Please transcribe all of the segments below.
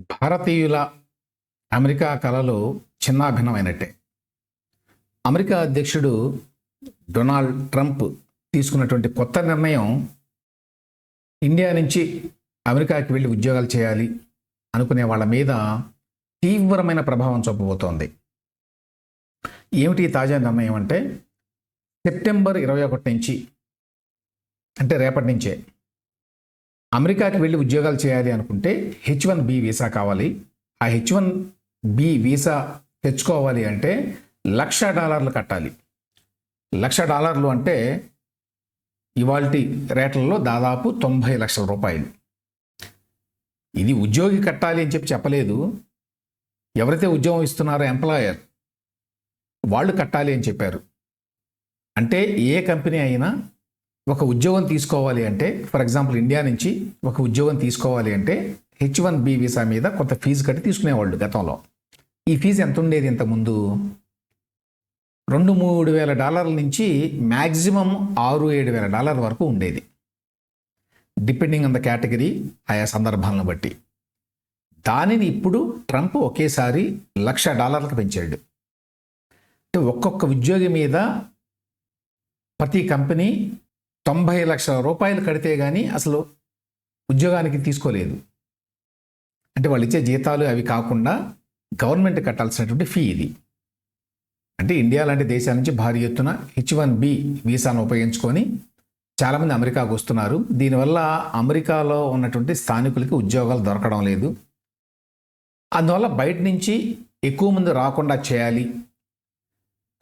భారతీయుల అమెరికా కళలు చిన్నాభిన్నమైనట్టే. అమెరికా అధ్యక్షుడు డొనాల్డ్ ట్రంప్ తీసుకున్నటువంటి కొత్త నిర్ణయం ఇండియా నుంచి అమెరికాకి వెళ్ళి ఉద్యోగాలు చేయాలి అనుకునే వాళ్ళ మీద తీవ్రమైన ప్రభావం చూపబోతోంది. ఏమిటి తాజా నిర్ణయం అంటే సెప్టెంబర్ ఇరవై ఒకటి నుంచి అంటే రేపటి నుంచే అమెరికాకి వెళ్ళి ఉద్యోగాలు చేయాలి అనుకుంటే హెచ్ వన్ బి వీసా కావాలి. ఆ హెచ్ వన్ బి వీసా తెచ్చుకోవాలి అంటే లక్ష డాలర్లు కట్టాలి. లక్ష డాలర్లు అంటే ఇవాల్టి రేట్లలో దాదాపు తొంభై లక్షల రూపాయలు. ఇది ఉద్యోగి కట్టాలి అని చెప్పి చెప్పలేదు. ఎవరైతే ఉద్యోగం ఇస్తున్నారో ఎంప్లాయర్ వాళ్ళు కట్టాలి అని చెప్పారు. అంటే ఏ కంపెనీ అయినా ఒక ఉద్యోగం తీసుకోవాలి అంటే ఫర్ ఎగ్జాంపుల్ ఇండియా నుంచి ఒక ఉద్యోగం తీసుకోవాలి అంటే హెచ్ వన్ బి వీసా మీద కొంత ఫీజు కట్టి తీసుకునేవాళ్ళు గతంలో. ఈ ఫీజు ఎంత ఉండేది ఇంతకుముందు రెండు మూడు వేల డాలర్ల నుంచి మ్యాక్సిమం ఆరు ఏడు వేల డాలర్ల వరకు ఉండేది. డిపెండింగ్ ఆన్ ద కేటగిరీ ఆయా సందర్భాలను బట్టి. దానిని ఇప్పుడు ట్రంప్ ఒకేసారి లక్ష డాలర్లకు పెంచాడు. అంటే ఒక్కొక్క ఉద్యోగి మీద ప్రతి కంపెనీ తొంభై లక్షల రూపాయలు కడితే కానీ అసలు ఉద్యోగానికి తీసుకోలేదు. అంటే వాళ్ళు ఇచ్చే జీతాలు అవి కాకుండా గవర్నమెంట్ కట్టాల్సినటువంటి ఫీ ఇది. అంటే ఇండియా లాంటి దేశాల నుంచి భారీ ఎత్తున హెచ్ వన్ బి వీసాను ఉపయోగించుకొని చాలామంది అమెరికాకు వస్తున్నారు. దీనివల్ల అమెరికాలో ఉన్నటువంటి స్థానికులకి ఉద్యోగాలు దొరకడం లేదు. అందువల్ల బయట నుంచి ఎక్కువ మంది రాకుండా చేయాలి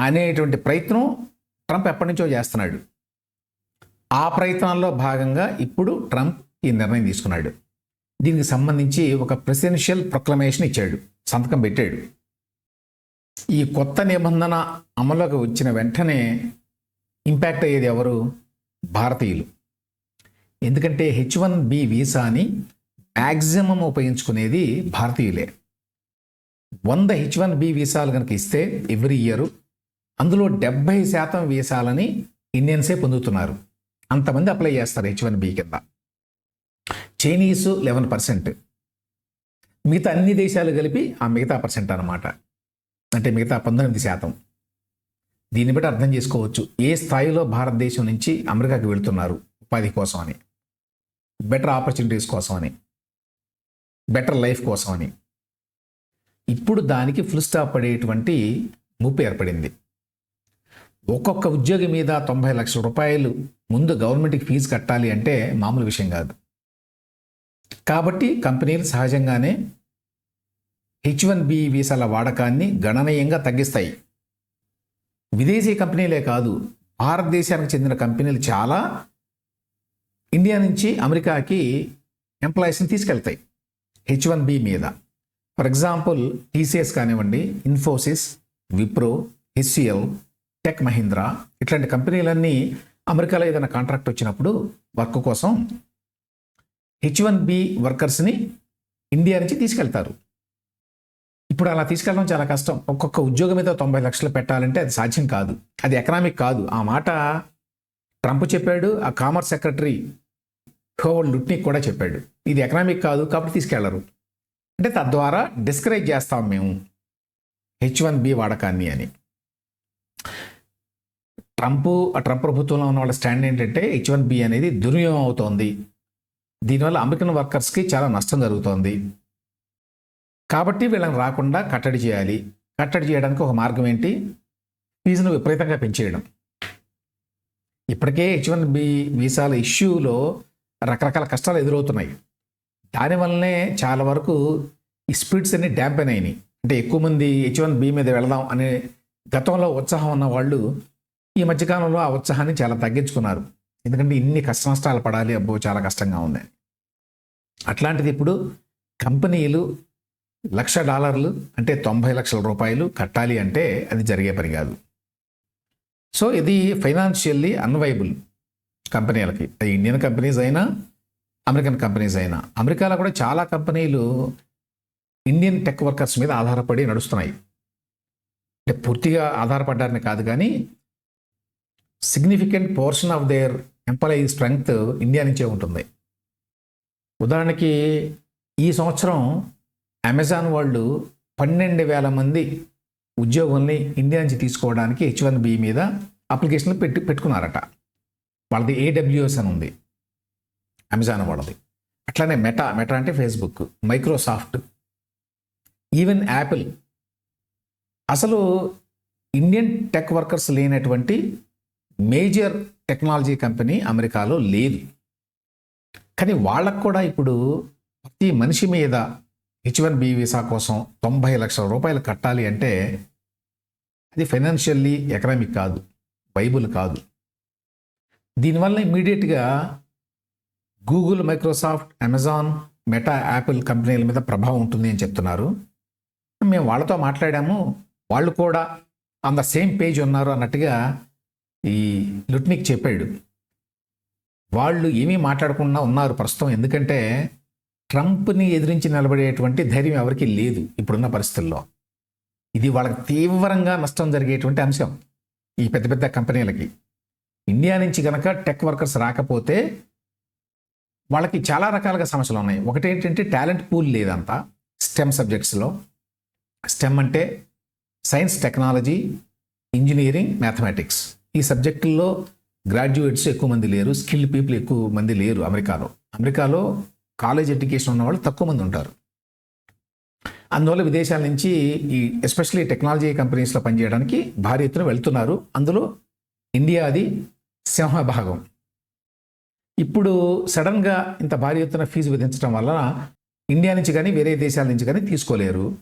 అనేటువంటి ప్రయత్నం ట్రంప్ ఎప్పటి నుంచో చేస్తున్నాడు. ఆ ప్రయత్నాల్లో భాగంగా ఇప్పుడు ట్రంప్ ఈ నిర్ణయం తీసుకున్నాడు. దీనికి సంబంధించి ఒక ప్రెసిడెన్షియల్ ప్రొక్లమేషన్ ఇచ్చాడు. సంతకం పెట్టాడు. ఈ కొత్త నిబంధన అమలుకి వచ్చిన వెంటనే ఇంపాక్ట్ అయ్యేది ఎవరు? భారతీయులు. ఎందుకంటే హెచ్ వన్ బి వీసాని మ్యాక్సిమం ఉపయోగించుకునేది భారతీయులే. వంద హెచ్ వన్ బి వీసాలు కనుక ఇస్తే ఎవ్రీ ఇయర్ అందులో డెబ్బై శాతం వీసాలని ఇండియన్సే పొందుతున్నారు? అంతమంది అప్లై చేస్తారు హెచ్ వన్ బి కింద. చైనీస్ లెవెన్ పర్సెంట్ మిగతా అన్ని దేశాలు కలిపి ఆ మిగతా పర్సెంట్ అనమాట అంటే మిగతా పంతొమ్మిది శాతం. దీన్ని బట్టి అర్థం చేసుకోవచ్చు. ఏ స్థాయిలో భారతదేశం నుంచి అమెరికాకి వెళుతున్నారు? ఉపాధి కోసం అని. బెటర్ ఆపర్చునిటీస్ కోసం అని. బెటర్ లైఫ్ కోసం అని. ఇప్పుడు దానికి ఫుల్ స్టాప్ పడేటువంటి ముప్పు ఏర్పడింది. ఒక్కొక్క ఉద్యోగి మీద తొంభై లక్షల రూపాయలు ముందు గవర్నమెంట్కి ఫీజు కట్టాలి అంటే మామూలు విషయం కాదు. కాబట్టి కంపెనీలు సహజంగానే హెచ్ వన్ బి వీసాల వాడకాన్ని గణనీయంగా తగ్గిస్తాయి. విదేశీ కంపెనీలే కాదు భారతదేశానికి చెందిన కంపెనీలు చాలా ఇండియా నుంచి అమెరికాకి ఎంప్లాయీస్ని తీసుకెళ్తాయి హెచ్ వన్ బి మీద. ఫర్ ఎగ్జాంపుల్ టీసీఎస్ కానివ్వండి ఇన్ఫోసిస్ విప్రో హెచ్సిఎల్ టెక్ మహీంద్రా ఇట్లాంటి కంపెనీలన్నీ అమెరికాలో ఏదైనా కాంట్రాక్ట్ వచ్చినప్పుడు వర్క్ కోసం హెచ్ వన్ బి వర్కర్స్ని ఇండియా నుంచి తీసుకెళ్తారు. ఇప్పుడు అలా తీసుకెళ్ళడం చాలా కష్టం. ఒక్కొక్క ఉద్యోగం మీద తొంభై లక్షలు పెట్టాలంటే అది సాధ్యం కాదు. అది ఎకనామిక్ కాదు. ఆ మాట ట్రంప్ చెప్పాడు ఆ కామర్స్ సెక్రటరీ హోవల్ లుట్నిక్ కూడా చెప్పాడు. ఇది ఎకనామిక్ కాదు కాబట్టి తీసుకెళ్ళరు. అంటే తద్వారా డిస్కరేజ్ చేస్తాం మేము హెచ్ వన్ బి వాడకాన్ని అని. ట్రంప్ ఆ ట్రంప్ ప్రభుత్వంలో ఉన్న వాళ్ళ స్టాండ్ ఏంటంటే హెచ్ వన్ బి అనేది దుర్వినియోగం అవుతోంది. దీనివల్ల అమెరికన్ వర్కర్స్కి చాలా నష్టం జరుగుతోంది. కాబట్టి వీళ్ళని రాకుండా కట్టడి చేయాలి. కట్టడి చేయడానికి ఒక మార్గం ఏంటి? ఫీజును విపరీతంగా పెంచేయడం. ఇప్పటికే హెచ్ వన్ బి వీసాల ఇష్యూలో రకరకాల కష్టాలు ఎదురవుతున్నాయి. దానివల్లనే చాలా వరకు ఈ స్పీడ్స్ అన్ని డ్యాంపెన్ అయినాయి. అంటే ఎక్కువ మంది హెచ్ వన్ బి మీద వెళదాం అనే గతంలో ఉత్సాహం ఉన్న వాళ్ళు ఈ మధ్యకాలంలో ఆ ఉత్సాహాన్ని చాలా తగ్గించుకున్నారు. ఎందుకంటే ఇన్ని కష్ట నష్టాలు పడాలి అబ్బో చాలా కష్టంగా ఉంది. అట్లాంటిది ఇప్పుడు కంపెనీలు లక్ష డాలర్లు అంటే తొంభై లక్షల రూపాయలు కట్టాలి అంటే అది జరిగే పని కాదు. సో ఇది ఫైనాన్షియల్లీ అన్వైబుల్ కంపెనీలకి. అది ఇండియన్ కంపెనీస్ అయినా అమెరికన్ కంపెనీస్ అయినా. అమెరికాలో కూడా చాలా కంపెనీలు ఇండియన్ టెక్ వర్కర్స్ మీద ఆధారపడి నడుస్తున్నాయి. అంటే పూర్తిగా ఆధారపడ్డారని కాదు కానీ significant portion of their employee strength India నుంచే ఉంటుంది. ఉదాహరణకి ఈ సంవత్సరం అమెజాన్ వాళ్ళు పన్నెండు వేల మంది ఉద్యోగుల్ని ఇండియా నుంచి తీసుకోవడానికి హెచ్ వన్ బి మీద అప్లికేషన్లు పెట్టి పెట్టుకున్నారట. వాళ్ళది ఏడబ్ల్యూఎస్ అని ఉంది. అమెజాన్ వాళ్ళది. అట్లానే మెటా మెటా అంటే ఫేస్బుక్ మైక్రోసాఫ్ట్ ఈవెన్ యాపిల్ అసలు ఇండియన్ టెక్ వర్కర్స్ లేనటువంటి మేజర్ టెక్నాలజీ కంపెనీ అమెరికాలో లేదు. కానీ వాళ్ళకు కూడా ఇప్పుడు ప్రతి మనిషి మీద హెచ్ వన్ బి వీసా కోసం తొంభై లక్షల రూపాయలు కట్టాలి అంటే అది ఫైనాన్షియల్లీ ఎకనామిక్ కాదు బైబుల్ కాదు. దీనివల్ల ఇమ్మీడియట్గా Google Microsoft Amazon Meta Apple కంపెనీల మీద ప్రభావం ఉంటుంది అని చెప్తున్నారు. మేము వాళ్ళతో మాట్లాడాము వాళ్ళు కూడా ఆన్ ద సేమ్ పేజ్ ఉన్నారు అన్నట్టుగా ఈ లుట్నిక్ చెప్పాడు వాళ్ళు ఏమీ మాట్లాడకుండా ఉన్నారు ప్రస్తుతం. ఎందుకంటే ట్రంప్ని ఎదిరించి నిలబడేటువంటి ధైర్యం ఎవరికీ లేదు ఇప్పుడున్న పరిస్థితుల్లో. ఇది వాళ్ళకి తీవ్రంగా నష్టం జరిగేటువంటి అంశం ఈ పెద్ద పెద్ద కంపెనీలకి. ఇండియా నుంచి కనుక టెక్ వర్కర్స్ రాకపోతే వాళ్ళకి చాలా రకాలుగా సమస్యలు ఉన్నాయి. ఒకటి ఏంటంటే టాలెంట్ పూల్ లేదంతా స్టెమ్ సబ్జెక్ట్స్లో. స్టెమ్ అంటే సైన్స్ టెక్నాలజీ ఇంజనీరింగ్ మ్యాథమెటిక్స్. ఈ సబ్జెక్టుల్లో గ్రాడ్యుయేట్స్ ఎక్కువ మంది లేరు స్కిల్ పీపుల్ ఎక్కువ మంది లేరు అమెరికాలో. అమెరికాలో కాలేజ్ ఎడ్యుకేషన్ ఉన్న వాళ్ళు తక్కువ మంది ఉంటారు. అందువల్ల విదేశాల నుంచి ఈ ఎస్పెషల్లీ టెక్నాలజీ కంపెనీస్లో పనిచేయడానికి భారీ ఎత్తున వెళ్తున్నారు. అందులో ఇండియా అది సింహభాగం ఇప్పుడు సడన్గా ఇంత భారీ ఎత్తున ఫీజు విధించడం వల్ల ఇండియా నుంచి కానీ వేరే దేశాల నుంచి కానీ తీసుకోలేరు.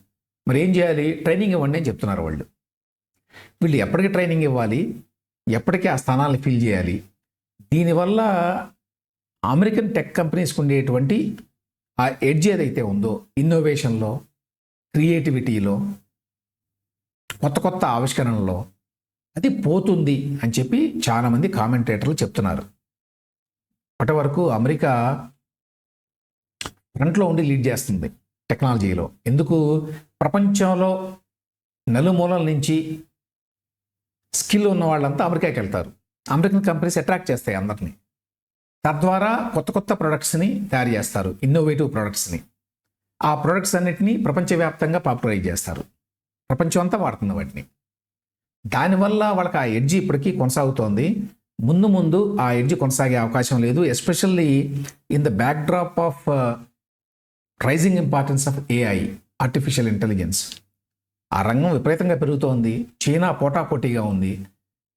మరి ఏం చేయాలి? ట్రైనింగ్ ఇవ్వండి అని చెప్తున్నారు వాళ్ళు. వీళ్ళు ఎప్పటికి ట్రైనింగ్ ఇవ్వాలి? ఎప్పటికీ ఆ స్థానాలను ఫిల్ చేయాలి. దీనివల్ల అమెరికన్ టెక్ కంపెనీస్కి ఉండేటువంటి ఆ ఎడ్జ్ ఏదైతే ఉందో ఇన్నోవేషన్లో క్రియేటివిటీలో కొత్త కొత్త ఆవిష్కరణలో అది పోతుంది అని చెప్పి చాలామంది కామెంటేటర్లు చెప్తున్నారు. అప్పటి వరకు అమెరికా ఫ్రంట్లో ఉండి లీడ్ చేస్తుంది టెక్నాలజీలో. ఎందుకు? ప్రపంచంలో నలుమూలల నుంచి స్కిల్ ఉన్న వాళ్ళంతా అమెరికాకి వెళ్తారు. అమెరికన్ కంపెనీస్ అట్రాక్ట్ చేస్తాయి అందరినీ. తద్వారా కొత్త కొత్త ప్రొడక్ట్స్ని తయారు చేస్తారు. ఇన్నోవేటివ్ ప్రొడక్ట్స్ని. ఆ ప్రొడక్ట్స్ అన్నిటినీ ప్రపంచవ్యాప్తంగా పాపులరైజ్ చేస్తారు. ప్రపంచం అంతా వాడుతుంది వాటిని. దానివల్ల వాళ్ళకి ఆ ఎడ్జి ఇప్పటికీ కొనసాగుతోంది. ముందు ముందు ఆ ఎడ్జి కొనసాగే అవకాశం లేదు. Especially in the backdrop of rising importance of AI artificial intelligence ఆ రంగం విపరీతంగా పెరుగుతోంది. చైనా పోటాపోటీగా ఉంది.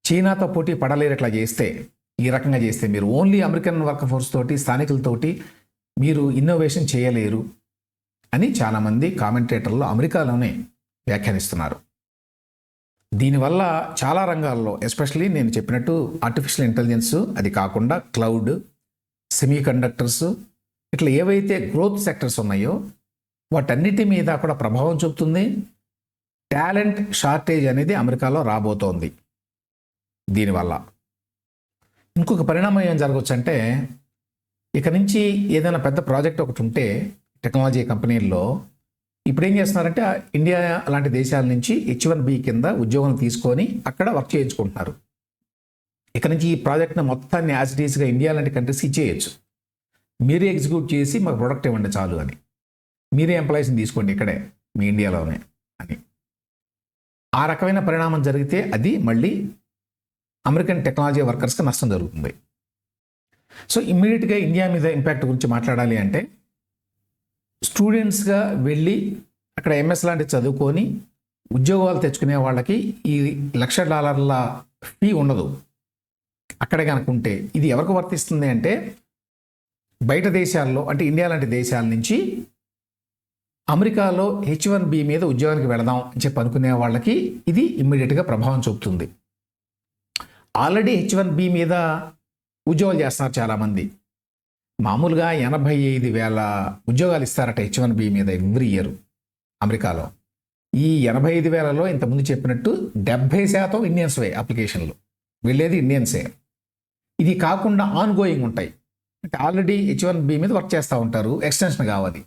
చైనాతో పోటీ పడలేరట్లా చేస్తే ఈ రకంగా చేస్తే మీరు. ఓన్లీ అమెరికన్ వర్క్ ఫోర్స్ తోటి స్థానికులతోటి మీరు ఇన్నోవేషన్ చేయలేరు అని చాలామంది కామెంటేటర్లు అమెరికాలోనే వ్యాఖ్యానిస్తున్నారు. దీనివల్ల చాలా రంగాల్లో ఎస్పెషలీ నేను చెప్పినట్టు ఆర్టిఫిషియల్ ఇంటెలిజెన్స్ అది కాకుండా క్లౌడ్ సెమీ కండక్టర్స్ ఇట్లా ఏవైతే గ్రోత్ సెక్టర్స్ ఉన్నాయో వాటన్నిటి మీద కూడా ప్రభావం చూపుతుంది. టాలెంట్ షార్టేజ్ అనేది అమెరికాలో రాబోతోంది. దీనివల్ల ఇంకొక పరిణామం ఏం జరగవచ్చు అంటే ఇక నుంచి ఏదైనా పెద్ద ప్రాజెక్ట్ ఒకటి ఉంటే టెక్నాలజీ కంపెనీల్లో ఇప్పుడు ఏం చేస్తున్నారంటే ఆ ఇండియా లాంటి దేశాల నుంచి హెచ్ వన్ బి కింద ఉద్యోగం తీసుకొని అక్కడ వర్క్ చేయించుకుంటున్నారు. ఇక నుంచి ఈ ప్రాజెక్ట్ని మొత్తాన్ని యాజ్ ఇట్ ఇండియా లాంటి కంట్రీస్కి ఇచ్చేయచ్చు. మీరే ఎగ్జిక్యూట్ చేసి మాకు ప్రొడక్ట్ ఇవ్వండి చాలు అని. మీరే ఎంప్లాయీస్ని తీసుకోండి ఇక్కడే మీ ఇండియాలోనే అని. ఆ రకమైన పరిణామం జరిగితే అది మళ్ళీ అమెరికన్ టెక్నాలజీ వర్కర్స్కి నష్టం జరుగుతుంది. సో ఇమ్మీడియట్గా ఇండియా మీద ఇంపాక్ట్ గురించి మాట్లాడాలి అంటే స్టూడెంట్స్గా వెళ్ళి అక్కడ ఎంఎస్ లాంటివి చదువుకొని ఉద్యోగాలు తెచ్చుకునే వాళ్ళకి ఈ లక్ష డాలర్ల ఫీ ఉండదు. అక్కడే కనుకుంటే ఇది ఎవరికి వర్తిస్తుంది అంటే బయట దేశాల్లో అంటే ఇండియా లాంటి దేశాల నుంచి అమెరికాలో హెచ్ వన్ బి మీద ఉద్యోగానికి వెళదాం అని చెప్పి అనుకునే వాళ్ళకి ఇది ఇమ్మీడియట్గా ప్రభావం చూపుతుంది. ఆల్రెడీ హెచ్ వన్ బి మీద ఉద్యోగాలు చేస్తున్నారు చాలామంది. మామూలుగా ఎనభై ఐదు వేల ఉద్యోగాలు ఇస్తారట హెచ్ వన్ బి మీద ఎవ్రీ ఇయర్ అమెరికాలో. ఈ ఎనభై ఐదు వేలలో ఇంతకుముందు చెప్పినట్టు డెబ్భై శాతం ఇండియన్స్వే అప్లికేషన్లు. వెళ్ళేది ఇండియన్సే ఇది కాకుండా ఆన్ గోయింగ్ ఉంటాయి. అంటే ఆల్రెడీ హెచ్ వన్ బి మీద వర్క్ చేస్తూ ఉంటారు ఎక్స్టెన్షన్ కావాలి.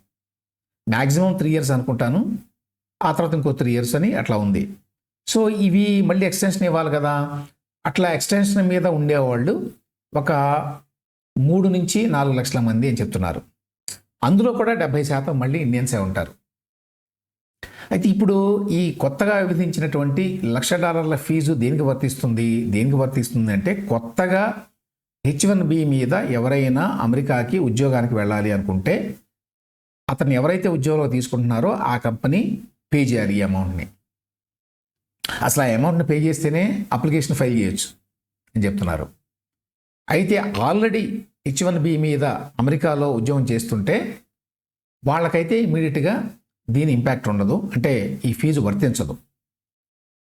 మ్యాక్సిమం త్రీ ఇయర్స్ అనుకుంటాను. ఆ తర్వాత ఇంకో త్రీ ఇయర్స్ అని అట్లా ఉంది. సో ఇవి మళ్ళీ ఎక్స్టెన్షన్ ఇవ్వాలి కదా. అట్లా ఎక్స్టెన్షన్ మీద ఉండేవాళ్ళు ఒక మూడు నుంచి నాలుగు లక్షల మంది అని చెప్తున్నారు. అందులో కూడా డెబ్బై శాతం మళ్ళీ ఇండియన్సే ఉంటారు. అయితే ఇప్పుడు ఈ కొత్తగా విధించినటువంటి లక్ష డాలర్ల ఫీజు దేనికి వర్తిస్తుంది? దేనికి వర్తిస్తుంది అంటే కొత్తగా హెచ్ వన్ బి మీద ఎవరైనా అమెరికాకి ఉద్యోగానికి వెళ్ళాలి అనుకుంటే అతను ఎవరైతే ఉద్యోగంలో తీసుకుంటున్నారో ఆ కంపెనీ పే చేయాలి ఈ అమౌంట్ని. అసలు ఆ అమౌంట్ని పే చేస్తేనే అప్లికేషన్ ఫైల్ చేయొచ్చు అని చెప్తున్నారు. అయితే ఆల్రెడీ హెచ్ వన్ బి మీద అమెరికాలో ఉద్యోగం చేస్తుంటే వాళ్ళకైతే ఇమీడియట్గా దీని ఇంపాక్ట్ ఉండదు. అంటే ఈ ఫీజు వర్తించదు.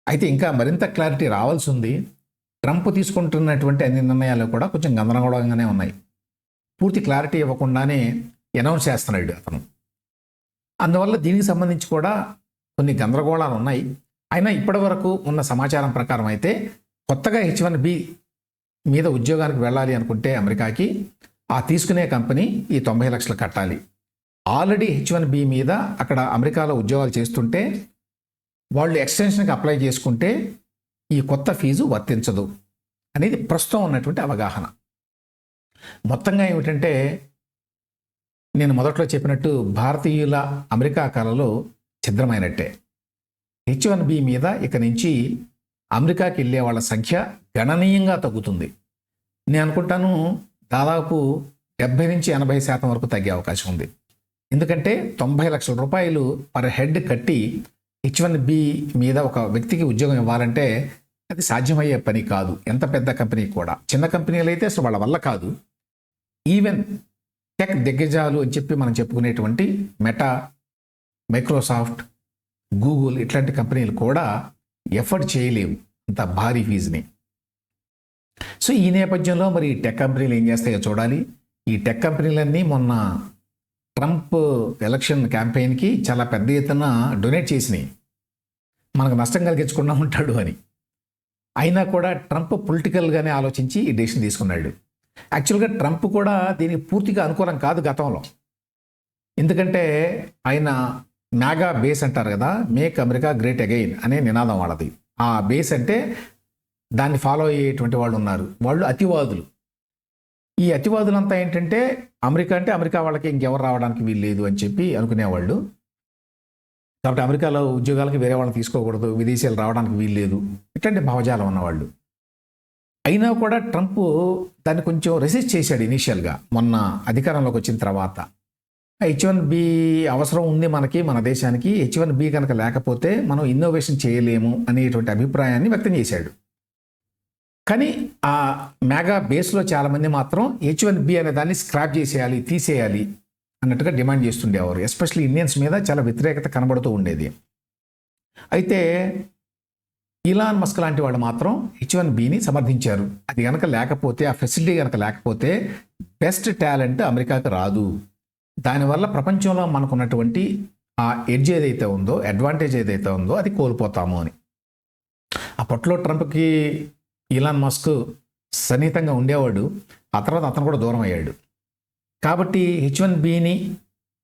అయితే ఇంకా మరింత క్లారిటీ రావాల్సి ఉంది. ట్రంప్ తీసుకుంటున్నటువంటి అన్ని నిర్ణయాలు కూడా కొంచెం గందరగోళంగానే ఉన్నాయి. పూర్తి క్లారిటీ ఇవ్వకుండానే అనౌన్స్ చేస్తున్నాడు అతను. అందువల్ల దీనికి సంబంధించి కూడా కొన్ని గందరగోళాలు ఉన్నాయి. అయినా ఇప్పటి వరకు ఉన్న సమాచారం ప్రకారం అయితే కొత్తగా హెచ్ వన్ బి మీద ఉద్యోగానికి వెళ్ళాలి అనుకుంటే అమెరికాకి ఆ తీసుకునే కంపెనీ ఈ తొంభై లక్షలు కట్టాలి. ఆల్రెడీ హెచ్ వన్ బి మీద అక్కడ అమెరికాలో ఉద్యోగాలు చేస్తుంటే వాళ్ళు ఎక్స్టెన్షన్కి అప్లై చేసుకుంటే ఈ కొత్త ఫీజు వర్తించదు అనేది ప్రస్తుతం ఉన్నటువంటి అవగాహన. మొత్తంగా ఏమిటంటే నేను మొదట్లో చెప్పినట్టు భారతీయుల అమెరికా కళలో ఛిద్రమైనట్టే. హెచ్ వన్ బి మీద ఇక నుంచి అమెరికాకి వెళ్ళే వాళ్ళ సంఖ్య గణనీయంగా తగ్గుతుంది. నేను అనుకుంటాను దాదాపు డెబ్బై నుంచి ఎనభై శాతం వరకు తగ్గే అవకాశం ఉంది. ఎందుకంటే తొంభై లక్షల రూపాయలు పర్ హెడ్ కట్టి హెచ్ వన్ బి మీద ఒక వ్యక్తికి ఉద్యోగం ఇవ్వాలంటే అది సాధ్యమయ్యే పని కాదు. ఎంత పెద్ద కంపెనీ కూడా. చిన్న కంపెనీలు అయితే అసలు వాళ్ళ వల్ల కాదు. ఈవెన్ టెక్ దిగ్గజాలు అని చెప్పి మనం చెప్పుకునేటువంటి మెటా మైక్రోసాఫ్ట్ గూగుల్ ఇట్లాంటి కంపెనీలు కూడా ఎఫర్ట్ చేయలేవు అంత భారీ ఫీజుని. సో ఈ నేపథ్యంలో మరి ఈ టెక్ కంపెనీలు ఏం చేస్తాయో చూడాలి. ఈ టెక్ కంపెనీలన్నీ మొన్న ట్రంప్ ఎలక్షన్ క్యాంపెయిన్కి చాలా పెద్ద ఎత్తున డొనేట్ చేసినాయి. మనకు నష్టం కలిగించకుండా ఉంటాడు అని. అయినా కూడా ట్రంప్ పొలిటికల్గానే ఆలోచించి ఈ డెసిషన్ తీసుకున్నాడు. యాక్చువల్గా ట్రంప్ కూడా దీనికి పూర్తిగా అనుకూలం కాదు గతంలో. ఎందుకంటే ఆయన నాగా బేస్ అంటారు కదా మేక్ అమెరికా గ్రేట్ అగైన్ అనే నినాదం వాళ్ళది. ఆ బేస్ అంటే దాన్ని ఫాలో అయ్యేటువంటి వాళ్ళు ఉన్నారు. వాళ్ళు అతివాదులు. ఈ అతివాదులంతా ఏంటంటే అమెరికా అంటే అమెరికా వాళ్ళకి ఇంకెవరు రావడానికి వీలు లేదు అని చెప్పి అనుకునేవాళ్ళు. కాబట్టి అమెరికాలో ఉద్యోగాలకి వేరే వాళ్ళని తీసుకోకూడదు విదేశీయులు రావడానికి వీలు లేదు. ఇట్లాంటి భావజాలం ఉన్నవాళ్ళు. అయినా కూడా ట్రంప్ దాన్ని కొంచెం రెసిస్ట్ చేశాడు ఇనీషియల్గా మొన్న అధికారంలోకి వచ్చిన తర్వాత. హెచ్ వన్ బి అవసరం ఉంది మనకి మన దేశానికి. హెచ్ వన్ బి కనుక లేకపోతే మనం ఇన్నోవేషన్ చేయలేము అనేటువంటి అభిప్రాయాన్ని వ్యక్తం చేశాడు. కానీ ఆ మెగా బేస్లో చాలామంది మాత్రం హెచ్ వన్ బి అనే దాన్ని స్క్రాప్ చేసేయాలి తీసేయాలి అన్నట్టుగా డిమాండ్ చేస్తుండేవారు. ఎస్పెషల్లీ ఇండియన్స్ మీద చాలా వ్యతిరేకత కనబడుతూ ఉండేది. అయితే ఇలాన్ మస్క్ లాంటి వాళ్ళు మాత్రం హెచ్ వన్ బిని సమర్థించారు. అది కనుక లేకపోతే ఆ ఫెసిలిటీ కనుక లేకపోతే బెస్ట్ టాలెంట్ అమెరికాకి రాదు. దానివల్ల ప్రపంచంలో మనకున్నటువంటి ఆ ఎడ్జ్ ఏదైతే ఉందో అడ్వాంటేజ్ ఏదైతే ఉందో అది కోల్పోతాము అని. అప్పట్లో ట్రంప్కి ఇలాన్ మస్క్ సన్నిహితంగా ఉండేవాడు. ఆ తర్వాత అతను కూడా దూరం అయ్యాడు. కాబట్టి హెచ్ వన్ బిని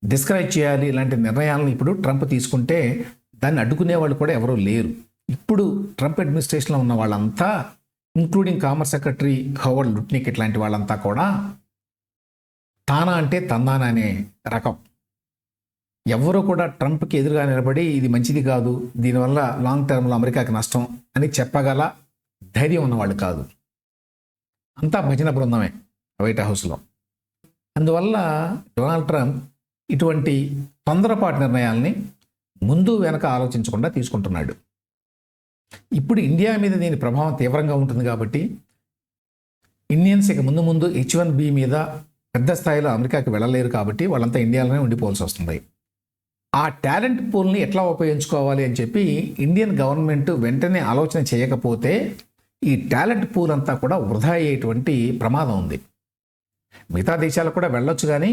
డిస్కరేజ్ చేయాలి ఇలాంటి నిర్ణయాలను ఇప్పుడు ట్రంప్ తీసుకుంటే దాన్ని అడ్డుకునే వాళ్ళు కూడా ఎవరూ లేరు. ఇప్పుడు ట్రంప్ అడ్మినిస్ట్రేషన్లో ఉన్న వాళ్ళంతా including commerce secretary Howard Lutnick ఇట్లాంటి వాళ్ళంతా కూడా తానా అంటే తందానా అనే రకం. ఎవరు కూడా ట్రంప్కి ఎదురుగా నిలబడి ఇది మంచిది కాదు దీనివల్ల లాంగ్ టర్మ్లో అమెరికాకి నష్టం అని చెప్పగల ధైర్యం ఉన్నవాళ్ళు కాదు. అంతా భజన బృందమే వైట్ హౌస్లో అందువల్ల డొనాల్డ్ ట్రంప్ ఇటువంటి తొందరపాటు నిర్ణయాల్ని ముందు వెనక ఆలోచించకుండా తీసుకుంటున్నాడు. ఇప్పుడు ఇండియా మీద దీని ప్రభావం తీవ్రంగా ఉంటుంది కాబట్టి ఇండియన్స్ ఇక ముందు ముందు హెచ్ వన్ బి మీద పెద్ద స్థాయిలో అమెరికాకి వెళ్ళలేరు కాబట్టి వాళ్ళంతా ఇండియాలోనే ఉండిపోవాల్సి వస్తుంది. ఆ టాలెంట్ పూల్ని ఎట్లా ఉపయోగించుకోవాలి అని చెప్పి ఇండియన్ గవర్నమెంట్ వెంటనే ఆలోచన చేయకపోతే ఈ టాలెంట్ పూల్ అంతా కూడా వృధా అయ్యేటువంటి ప్రమాదం ఉంది. మిగతా దేశాలకు కూడా వెళ్ళొచ్చు కానీ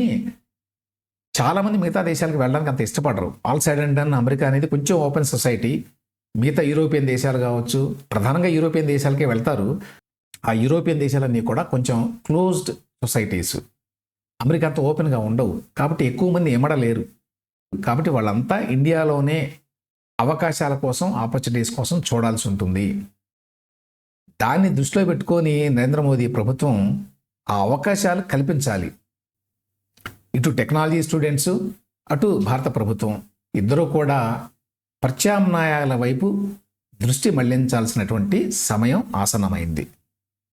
చాలామంది మిగతా దేశాలకు వెళ్ళడానికి అంత ఇష్టపడరు. All said and done America అనేది కొంచెం ఓపెన్ సొసైటీ మిగతా యూరోపియన్ దేశాలు కావచ్చు ప్రధానంగా యూరోపియన్ దేశాలకే వెళ్తారు. ఆ యూరోపియన్ దేశాలన్నీ కూడా కొంచెం క్లోజ్డ్ సొసైటీస్. అమెరికా అంత ఓపెన్గా ఉండవు. కాబట్టి ఎక్కువ మంది ఎమడలేరు కాబట్టి వాళ్ళంతా ఇండియాలోనే అవకాశాల కోసం ఆపర్చునిటీస్ కోసం చూడాల్సి ఉంటుంది. దాన్ని దృష్టిలో పెట్టుకొని నరేంద్ర మోదీ ప్రభుత్వం ఆ అవకాశాలు కల్పించాలి. ఇటు టెక్నాలజీ స్టూడెంట్స్ అటు భారత ప్రభుత్వం. ఇద్దరూ కూడా ప్రత్యామ్నాయాల వైపు దృష్టి మళ్ళించాల్సినటువంటి సమయం ఆసనమైంది